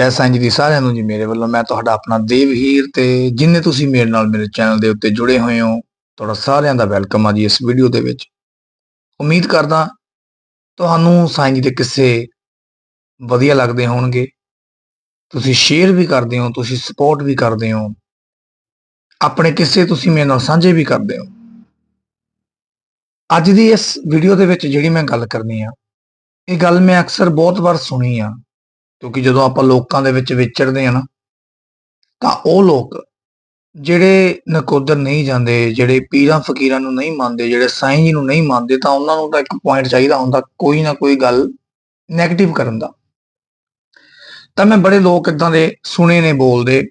ਜੈ ਸਾਈਂ ਜੀ ਦੀ ਸਾਰਿਆਂ ਨੂੰ ਜੀ ਮੇਰੇ ਵੱਲੋਂ, ਮੈਂ ਤੁਹਾਡਾ ਆਪਣਾ ਦੇਵਹੀਰ ਤੇ ਜਿੰਨੇ ਤੁਸੀਂ ਮੇਰੇ ਨਾਲ ਮੇਰੇ ਚੈਨਲ ਦੇ ਉੱਤੇ ਜੁੜੇ ਹੋਏ ਹੋ, ਤੁਹਾਡਾ ਸਾਰਿਆਂ ਦਾ ਵੈਲਕਮ ਆ ਜੀ ਇਸ ਵੀਡੀਓ ਦੇ ਵਿੱਚ। ਉਮੀਦ ਕਰਦਾ ਤੁਹਾਨੂੰ ਸਾਈਂ ਜੀ ਦੇ ਕਿੱਸੇ ਵਧੀਆ ਲੱਗਦੇ ਹੋਣਗੇ। ਤੁਸੀਂ ਸ਼ੇਅਰ ਵੀ ਕਰਦੇ ਹੋ, ਤੁਸੀਂ ਸਪੋਰਟ ਵੀ ਕਰਦੇ ਹੋ। ਆਪਣੇ ਕਿੱਸੇ ਤੁਸੀਂ ਮੇਰੇ ਨਾਲ ਸਾਂਝੇ ਵੀ ਕਰਦੇ ਹੋ। ਅੱਜ ਦੀ ਇਸ ਵੀਡੀਓ ਦੇ ਵਿੱਚ ਜਿਹੜੀ ਮੈਂ ਗੱਲ ਕਰਨੀ ਆ, ਇਹ ਗੱਲ ਮੈਂ ਅਕਸਰ ਬਹੁਤ ਵਾਰ ਸੁਣੀ ਆ। ਕਿਉਂਕਿ ਜਦੋਂ ਆਪਾਂ ਲੋਕਾਂ ਦੇ ਵਿੱਚ ਵਿਚਰਦੇ ਆ ਨਾ, ਤਾਂ ਉਹ ਲੋਕ ਜਿਹੜੇ ਨਕੋਦਰ ਨਹੀਂ ਜਾਂਦੇ, ਜਿਹੜੇ ਪੀਰਾਂ ਫਕੀਰਾਂ ਨੂੰ ਨਹੀਂ ਮੰਨਦੇ, ਜਿਹੜੇ ਸਾਈਂ ਜੀ ਨੂੰ ਨਹੀਂ ਮੰਨਦੇ, ਤਾਂ ਉਹਨਾਂ ਨੂੰ ਤਾਂ ਇੱਕ ਪੁਆਇੰਟ ਚਾਹੀਦਾ ਹੁੰਦਾ ਕੋਈ ਨਾ ਕੋਈ ਗੱਲ 네ਗੇਟਿਵ ਕਰਨ ਦਾ। ਤਾਂ ਮੈਂ ਬੜੇ ਲੋਕ ਇਦਾਂ ਦੇ ਸੁਣੇ ਨੇ ਬੋਲਦੇ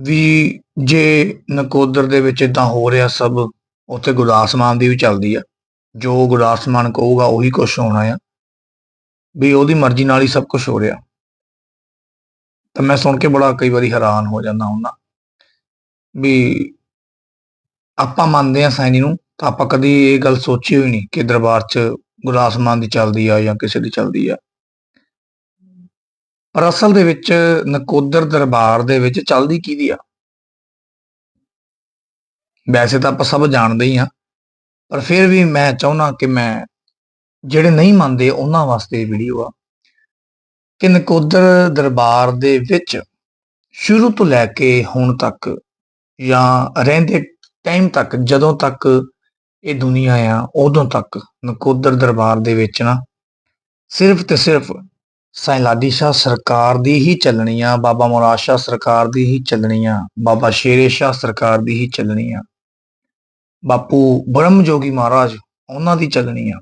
ਵੀ ਜੇ ਨਕੋਦਰ ਦੇ ਵਿੱਚ ਇਦਾਂ ਹੋ ਰਿਹਾ ਸਭ, ਉੱਥੇ ਗੁਰਦਾਸ ਮਾਨ ਦੀ ਵੀ ਚੱਲਦੀ ਆ। ਜੋ ਗੁਰਦਾਸ ਮਾਨ ਕਹੂਗਾ ਉਹੀ ਕੁਝ ਹੋਣਾ ਆ। ਵੀ ਉਹਦੀ ਮਰਜ਼ੀ ਨਾਲ ਹੀ ਸਭ ਕੁਝ ਹੋ ਰਿਹਾ। ਤਾਂ ਮੈਂ ਸੁਣ ਕੇ ਬੜਾ ਕਈ ਵਾਰੀ ਹੈਰਾਨ ਹੋ ਜਾਂਦਾ ਹੁੰਦਾ ਵੀ ਆਪਾਂ ਮੰਨਦੇ ਆ ਸਾਈਨੀ ਨੂੰ, ਤਾਂ ਆਪਾਂ ਕਦੀ ਇਹ ਗੱਲ ਸੋਚੀ ਹੋਈ ਨਹੀਂ ਕਿ ਦਰਬਾਰ 'ਚ ਗੁਲਾਸਮਾਨ ਦੀ ਚੱਲਦੀ ਆ ਜਾਂ ਕਿਸੇ ਦੀ ਚੱਲਦੀ ਆ। ਪਰ ਅਸਲ ਦੇ ਵਿੱਚ ਨਕੋਦਰ ਦਰਬਾਰ ਦੇ ਵਿੱਚ ਚੱਲਦੀ ਕਿਹਦੀ ਆ? ਵੈਸੇ ਤਾਂ ਆਪਾਂ ਸਭ ਜਾਣਦੇ ਹੀ ਆ ਪਰ ਫਿਰ ਵੀ ਮੈਂ ਚਾਹੁੰਦਾ ਕਿ ਮੈਂ ਜਿਹੜੇ ਨਹੀਂ ਮੰਨਦੇ ਉਹਨਾਂ ਵਾਸਤੇ ਵੀਡੀਓ ਆ। ਕਿ ਨਕੋਦਰ ਦਰਬਾਰ ਦੇ ਵਿੱਚ ਸ਼ੁਰੂ ਤੋਂ ਲੈ ਕੇ ਹੁਣ ਤੱਕ ਜਾਂ ਰਹਿੰਦੇ ਟਾਈਮ ਤੱਕ, ਜਦੋਂ ਤੱਕ ਇਹ ਦੁਨੀਆ ਆ, ਉਦੋਂ ਤੱਕ ਨਕੋਦਰ ਦਰਬਾਰ ਦੇ ਵਿੱਚ ਨਾ ਸਿਰਫ ਤੇ ਸਿਰਫ ਸਾਈਂ ਲਾਡੀ ਸ਼ਾਹ ਸਰਕਾਰ ਦੀ ਹੀ ਚੱਲਣੀ ਆ ਬਾਬਾ ਮੁਰਾਦ ਸ਼ਾਹ ਸਰਕਾਰ ਦੀ ਹੀ ਚੱਲਣੀ ਆ ਬਾਬਾ ਸ਼ੇਰੇ ਸ਼ਾਹ ਸਰਕਾਰ ਦੀ ਹੀ ਚੱਲਣੀ ਆ ਬਾਪੂ ਬ੍ਰਹਮ ਜੋਗੀ ਮਹਾਰਾਜ ਉਹਨਾਂ ਦੀ ਚੱਲਣੀ ਆ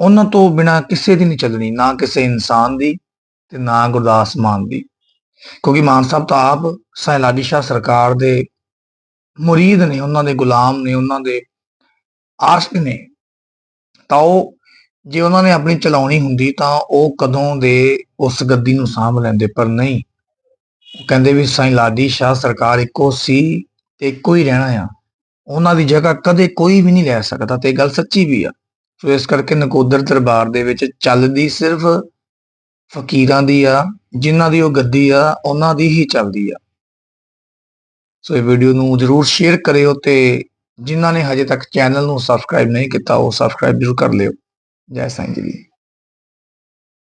ਉਹਨਾਂ ਤੋਂ ਬਿਨਾ ਕਿਸੇ ਦੀ ਨਹੀਂ ਚੱਲਣੀ, ਨਾ ਕਿਸੇ ਇਨਸਾਨ ਦੀ ਤੇ ਨਾ ਗੁਰਦਾਸ ਮਾਨ ਦੀ। ਕਿਉਂਕਿ ਮਾਨ ਸਾਹਿਬ ਤਾਂ ਆਪ ਸਾਈਂ ਲਾਡੀ ਸ਼ਾਹ ਸਰਕਾਰ ਦੇ ਮੁਰੀਦ ਨੇ, ਉਹਨਾਂ ਦੇ ਗੁਲਾਮ ਨੇ, ਉਹਨਾਂ ਦੇ ਆਸ਼ਕ ਨੇ। ਤਾਂ ਉਹ ਜੇ ਉਹਨਾਂ ਨੇ ਆਪਣੀ ਚਲਾਉਣੀ ਹੁੰਦੀ ਤਾਂ ਉਹ ਕਦੋਂ ਦੇ ਉਸ ਗੱਦੀ ਨੂੰ ਸਾਂਭ ਲੈਂਦੇ, ਪਰ ਨਹੀਂ। ਕਹਿੰਦੇ ਵੀ ਸਾਈਂ ਲਾਡੀ ਸ਼ਾਹ ਸਰਕਾਰ ਇੱਕੋ ਸੀ ਤੇ ਇੱਕੋ ਹੀ ਰਹਿਣਾ ਆ। ਉਹਨਾਂ ਦੀ ਜਗ੍ਹਾ ਕਦੇ ਕੋਈ ਵੀ ਨਹੀਂ ਲੈ ਸਕਦਾ ਤੇ ਗੱਲ ਸੱਚੀ ਵੀ ਆ। ਸੋ ਇਸ ਕਰਕੇ ਨਕੋਦਰ ਦਰਬਾਰ ਦੇ ਵਿੱਚ ਚੱਲਦੀ ਸਿਰਫ ਫਕੀਰਾਂ ਦੀ ਆ, ਜਿਨ੍ਹਾਂ ਦੀ ਉਹ ਗੱਦੀ ਆ, ਉਹਨਾਂ ਦੀ ਹੀ ਚੱਲਦੀ ਆ। ਸੋ ਇਹ ਵੀਡੀਓ ਨੂੰ ਜਰੂਰ ਸ਼ੇਅਰ ਕਰਿਓ ਤੇ ਜਿਨ੍ਹਾਂ ਨੇ ਹਜੇ ਤੱਕ ਚੈਨਲ ਨੂੰ ਸਬਸਕ੍ਰਾਈਬ ਨਹੀਂ ਕੀਤਾ, ਉਹ ਸਬਸਕ੍ਰਾਈਬ ਜ਼ਰੂਰ ਕਰ ਲਿਓ। ਜੈ ਸਾਈਂ ਜੀ